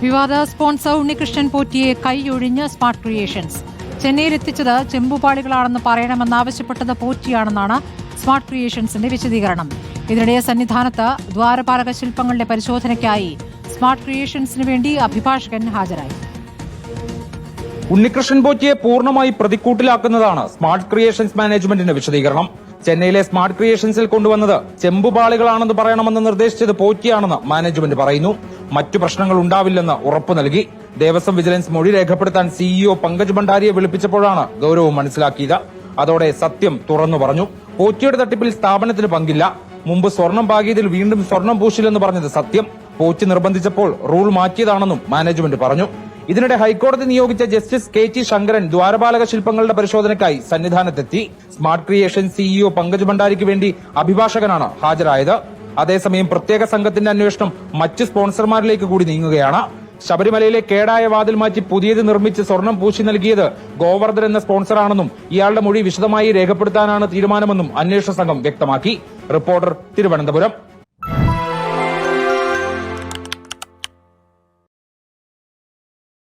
വിവാദ സ്പോൺസർ ഉണ്ണികൃഷ്ണൻ പോറ്റിയെ കൈയൊഴിഞ്ഞ് സ്മാർട്ട് ക്രിയേഷൻസ്. ചെന്നൈയിൽ എത്തിച്ചത് ചെമ്പുപാളികളാണെന്ന് പറയണമെന്നാവശ്യപ്പെട്ടത് പോറ്റിയാണെന്നാണ് സ്മാർട്ട് ക്രിയേഷൻസിന്റെ വിശദീകരണം. ഇതിനിടെ സന്നിധാനത്ത് ദ്വാരപാലക ശില്പങ്ങളുടെ പരിശോധനയ്ക്കായി സ്മാർട്ട് ക്രിയേഷൻസിന് വേണ്ടി അഭിഭാഷകൻ ഹാജരായി. ഉണ്ണികൃഷ്ണൻ പോറ്റിയെ പൂർണമായി പ്രതിക്കൂട്ടിലാക്കുന്നതാണ് സ്മാർട്ട് ക്രിയേഷൻസ് മാനേജ്മെന്റിന്റെ വിശദീകരണം. ചെന്നൈയിലെ സ്മാർട്ട് ക്രിയേഷൻസിൽ കൊണ്ടുവന്നത് ചെമ്പുപാളികളാണെന്ന് പറയണമെന്ന് നിർദ്ദേശിച്ചത് പോറ്റിയാണെന്ന് മാനേജ്മെന്റ് പറയുന്നു. മറ്റു പ്രശ്നങ്ങൾ ഉണ്ടാവില്ലെന്ന് ഉറപ്പു നൽകി. ദേവസ്വം വിജിലൻസ് മൊഴി രേഖപ്പെടുത്താൻ സിഇഒ പങ്കജ് ഭണ്ഡാരിയെ വിളിപ്പിച്ചപ്പോഴാണ് ഗൌരവം മനസ്സിലാക്കിയത്. അതോടെ സത്യം തുറന്നു പറഞ്ഞു. പോറ്റിയുടെ തട്ടിപ്പിൽ സ്ഥാപനത്തിന് പങ്കില്ല. മുമ്പ് സ്വർണം പാകിയതിൽ വീണ്ടും സ്വർണം പൂശില്ലെന്ന് പറഞ്ഞത് സത്യം. പോറ്റി നിർബന്ധിച്ചപ്പോൾ റൂൾ മാറ്റിയതാണെന്നും മാനേജ്മെന്റ് പറഞ്ഞു. ഇതിനിടെ ഹൈക്കോടതി നിയോഗിച്ച ജസ്റ്റിസ് കെ ടി ശങ്കരൻ ദ്വാരപാലക ശില്പങ്ങളുടെ പരിശോധനയ്ക്കായി സന്നിധാനത്തെത്തി. സ്മാർട്ട് ക്രിയേഷൻ സിഇഒ പങ്കജ് ഭണ്ഡാരിക്ക് വേണ്ടി അഭിഭാഷകനാണ് ഹാജരായത്. അതേസമയം പ്രത്യേക സംഘത്തിന്റെ അന്വേഷണം മറ്റ് സ്പോൺസർമാരിലേക്ക് കൂടി നീങ്ങുകയാണ്. ശബരിമലയിലെ കേടായ വാതിൽ മാറ്റി പുതിയത് നിർമ്മിച്ച് സ്വർണം പൂശി നൽകിയത് ഗോവർദ്ധൻ എന്ന സ്പോൺസറാണെന്നും ഇയാളുടെ മൊഴി വിശദമായി രേഖപ്പെടുത്താനാണ് തീരുമാനമെന്നും അന്വേഷണ സംഘം വ്യക്തമാക്കി. റിപ്പോർട്ടർ തിരുവനന്തപുരം.